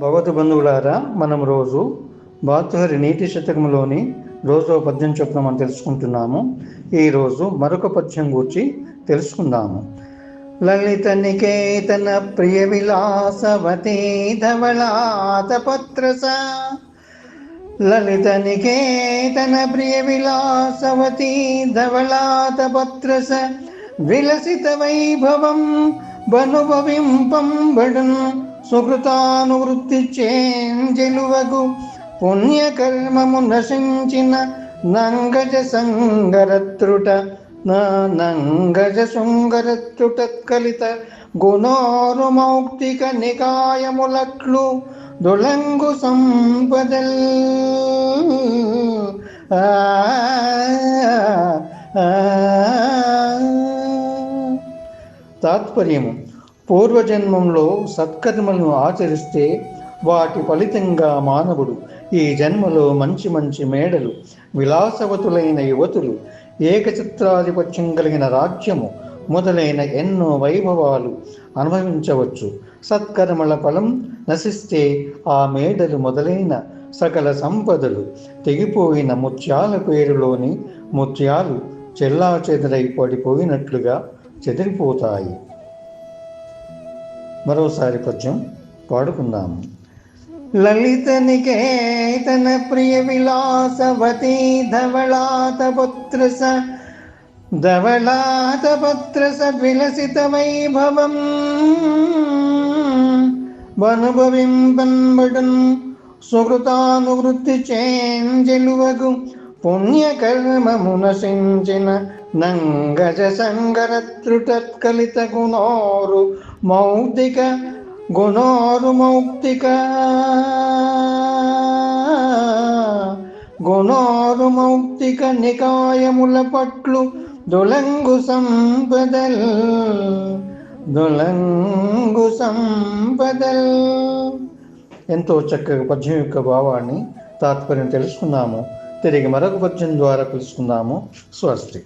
భగవత్ బంధువులారా మనం రోజు భాతృహరి నీతి శతకంలోని రోజో పద్యం చొప్పున మనం తెలుసుకుంటున్నాము ఈరోజు మరొక పద్యం గురించి తెలుసుకుందాము. లలిత నికేతన ప్రియ విలాసవతి ధవళాతపత్రస లలిత నికేతన ప్రియ విలాసవతి ధవళాతపత్రస విలసిత వైభవం బనుభవింపంబడును సుకృతానువృత్తి చేంజెలువగు పుణ్యకర్మము నశించిన నంగజ సంగరత్రుట నా నంగజ శృంగరత్రుట కలిత గుణోరు మౌక్తిక నికాయములట్లు దులంగు సంపదల్ తాత్పర్యము. పూర్వజన్మంలో సత్కర్మలను ఆచరిస్తే వాటి ఫలితంగా మానవుడు ఈ జన్మలో మంచి మంచి మేడలు విలాసవతులైన యువతులు ఏకచిత్రాధిపత్యం కలిగిన రాజ్యము మొదలైన ఎన్నో వైభవాలు అనుభవించవచ్చు. సత్కర్మల ఫలం నశిస్తే ఆ మేడలు మొదలైన సకల సంపదలు తెగిపోయిన ముత్యాల పేరులోని ముత్యాలు చెల్లా చెదరై పడిపోయినట్లుగా చెదిరిపోతాయి. మరోసారి కొంచెం పాడుకుందాము లలిత నికేతన ప్రియ విలాసవతి ధవళాత పుత్రస ధవళాత పుత్రస విలసిత వైభవం. వనుభవింపన్బడున్ సుకృతానువృత్తి చేంజెలువగు పుణ్యకర్మమునసించిన నంగజ సంగరత్రుటత్కలిత గుణోరు మౌక్తిక గుణోరు మౌక్తిక. గుణోరు మౌక్తిక నికాయముల పట్లు దొలంగు సంపదల్. దొలంగు సంపదల్. ఎంతో చక్కగా పద్యం యొక్క భావాన్ని తాత్పర్యం తెలుసుకున్నాము. తిరిగి మరొక పద్యం ద్వారా తెలుసుకుందాము స్వస్తి.